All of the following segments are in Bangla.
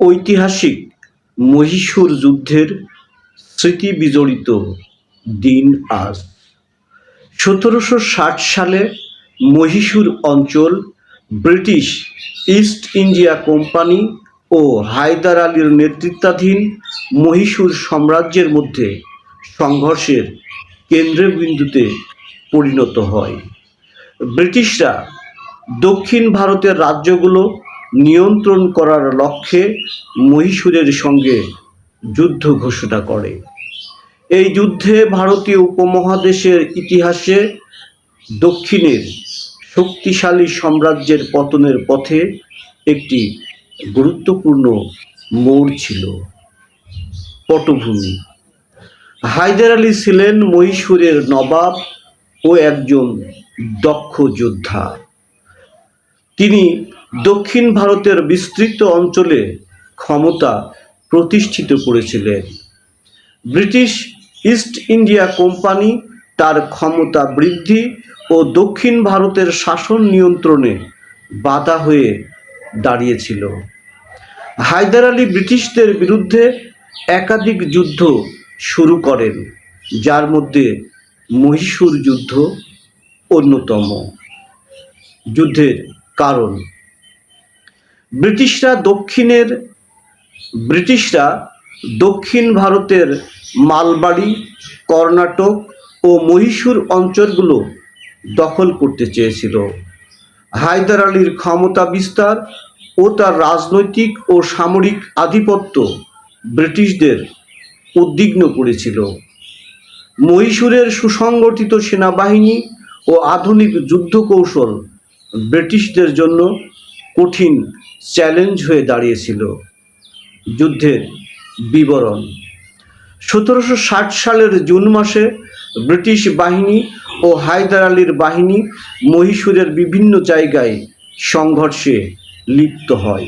ঐতিহাসিক মহীশূর যুদ্ধের স্মৃতি বিজড়িত দিন আজ। সতেরোশো ষাট সালে মহীশূর অঞ্চল ব্রিটিশ ইস্ট ইন্ডিয়া কোম্পানি ও হায়দার আলীর নেতৃত্বাধীন মহীশূর সাম্রাজ্যের মধ্যে সংঘর্ষের কেন্দ্রবিন্দুতে পরিণত হয়। ব্রিটিশরা দক্ষিণ ভারতের রাজ্যগুলো নিয়ন্ত্রণ করার লক্ষ্যে মহীশূরের সঙ্গে যুদ্ধ ঘোষণা করে। এই যুদ্ধে ভারতীয় উপমহাদেশের ইতিহাসে দক্ষিণের শক্তিশালী সাম্রাজ্যের পতনের পথে একটি গুরুত্বপূর্ণ মোড় ছিল, পটভূমি। হায়দার আলী ছিলেন মহীশূরের নবাব ও একজন দক্ষ যোদ্ধা। তিনি দক্ষিণ ভারতের বিস্তৃত অঞ্চলে ক্ষমতা প্রতিষ্ঠিত করেছিলেন। ব্রিটিশ ইস্ট ইন্ডিয়া কোম্পানি তার ক্ষমতা বৃদ্ধি ও দক্ষিণ ভারতের শাসন নিয়ন্ত্রণে বাধা হয়ে দাঁড়িয়েছিল। হায়দার আলী ব্রিটিশদের বিরুদ্ধে একাধিক যুদ্ধ শুরু করেন, যার মধ্যে মহীশূর যুদ্ধ অন্যতম। যুদ্ধের কারণ ব্রিটিশরা দক্ষিণের, ব্রিটিশরা দক্ষিণ ভারতের মালবাড়ি, কর্ণাটক ও মহীশূর অঞ্চলগুলো দখল করতে চেয়েছিল। হায়দার আলীর ক্ষমতা বিস্তার ও তার রাজনৈতিক ও সামরিক আধিপত্য ব্রিটিশদের উদ্বিগ্ন করেছিল। মহীশূরের সুসংগঠিত সেনাবাহিনী ও আধুনিক যুদ্ধ কৌশল ব্রিটিশদের জন্য কঠিন চ্যালেঞ্জ হয়ে দাঁড়িয়েছিল যুদ্ধের বিবরণ। সতেরোশো ষাট সালের জুন মাসে ব্রিটিশ বাহিনী ও হায়দার আলীর বাহিনী মহীশূরের বিভিন্ন জায়গায় সংঘর্ষে লিপ্ত হয়।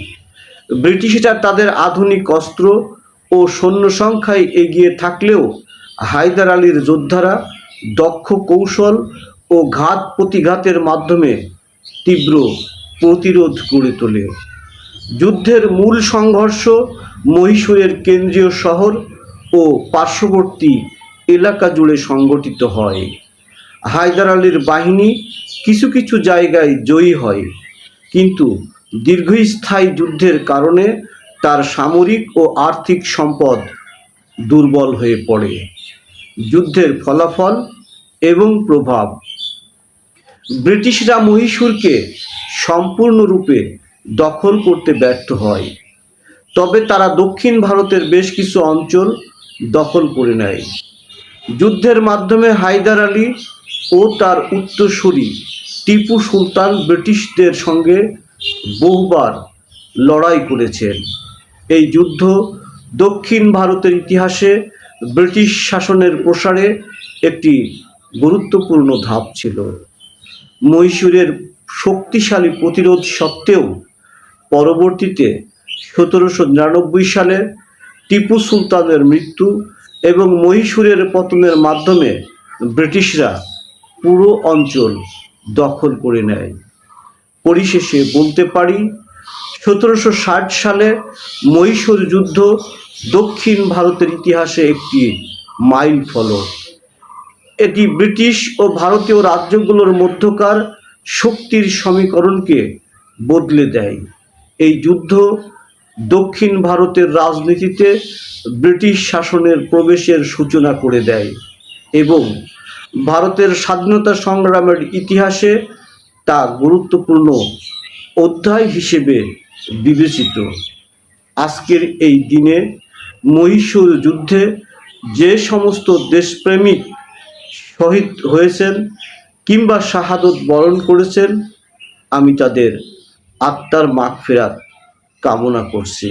ব্রিটিশরা তাদের আধুনিক অস্ত্র ও সৈন্য সংখ্যায় এগিয়ে থাকলেও হায়দার আলীর যোদ্ধারা দক্ষ কৌশল ও ঘাত প্রতিঘাতের মাধ্যমে তীব্র প্রতিরোধ গড়ে তোলে। যুদ্ধের মূল সংঘর্ষ মহীশূরের কেন্দ্রীয় শহর ও পার্শ্ববর্তী এলাকা জুড়ে সংগঠিত হয়। হায়দার আলীর বাহিনী কিছু কিছু জায়গায় জয়ী হয়, কিন্তু দীর্ঘস্থায়ী যুদ্ধের কারণে তার সামরিক ও আর্থিক সম্পদ দুর্বল হয়ে পড়ে। যুদ্ধের ফলাফল এবং প্রভাব। ব্রিটিশরা মহীশূরকে সম্পূর্ণরূপে দখল করতে ব্যর্থ হয়। তবে তারা দক্ষিণ ভারতের বেশ কিছু অঞ্চল দখল করে নেয়। যুদ্ধের মাধ্যমে হায়দার আলী ও তার উত্তরসূরি টিপু সুলতান ব্রিটিশদের সঙ্গে বহুবার লড়াই করেছেন। এই যুদ্ধ দক্ষিণ ভারতের ইতিহাসে ব্রিটিশ শাসনের প্রসারে একটি গুরুত্বপূর্ণ ধাপ ছিল। মহীশূরের শক্তিশালী প্রতিরোধ সত্ত্বেও পরবর্তীতে সতেরোশো নিরানব্বই সালে টিপু সুলতানের মৃত্যু এবং মহীশূরের পতনের মাধ্যমে ব্রিটিশরা পুরো অঞ্চল দখল করে নেয়। পরিশেষে বলতে পারি, সতেরোশো ষাট সালে মহীশূর যুদ্ধ দক্ষিণ ভারতের ইতিহাসে একটি মাইল ফলক। এটি ব্রিটিশ ও ভারতীয় রাজ্যগুলোর মধ্যকার শক্তির সমীকরণকে বদলে দেয়। এই যুদ্ধ দক্ষিণ ভারতের রাজনীতিতে ব্রিটিশ শাসনের প্রবেশের সূচনা করে দেয় এবং ভারতের স্বাধীনতা সংগ্রামের ইতিহাসে তা গুরুত্বপূর্ণ অধ্যায় হিসেবে বিবেচিত। আজকের এই দিনে মহীশূর যুদ্ধে যে সমস্ত দেশপ্রেমিক শহীদ হয়েছেন কিংবা শাহাদত বরণ করেছেন, আমি তাদের আত্মার মাগফেরাত কামনা করছি।